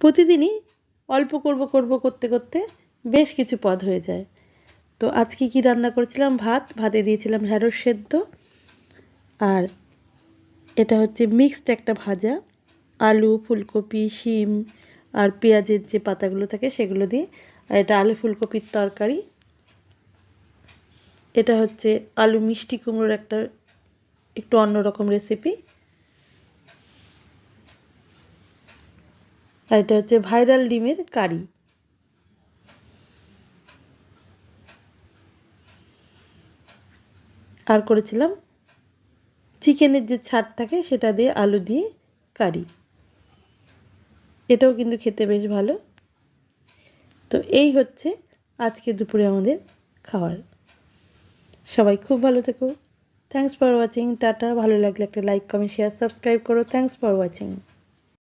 প্রতিদিনই অল্প করব করব, করতে করতে বেশ কিছু পদ হয়ে যায়। তো আজকে কি রান্না করেছিলাম? ভাত। ভাতে দিয়েছিলাম ঢ্যাঁড়স সেদ্ধ। আর এটা হচ্ছে মিক্সড একটা ভাজা। আলু, ফুলকপি, শিম আর পেঁয়াজের যে পাতাগুলো থাকে সেগুলো দিয়ে। আর এটা আলু ফুলকপির তরকারি। এটা হচ্ছে আলু মিষ্টি কুমড়োর একটা একটু অন্যরকম রেসিপি আর এটা হচ্ছে ভাইরাল ডিমের কারি। আর করেছিলাম চিকেনের যে ছাদ থাকে সেটা দিয়ে আলু দিয়ে কারি। এটাও কিন্তু খেতে বেশ ভালো। তো এই হচ্ছে আজকে দুপুরে আমাদের খাওয়ার। সবাই খুব ভালো থেকো। Thanks for watching tata. ভালো লাগলে একটা লাইক কমেন্ট শেয়ার সাবস্ক্রাইব করো। Thanks for watching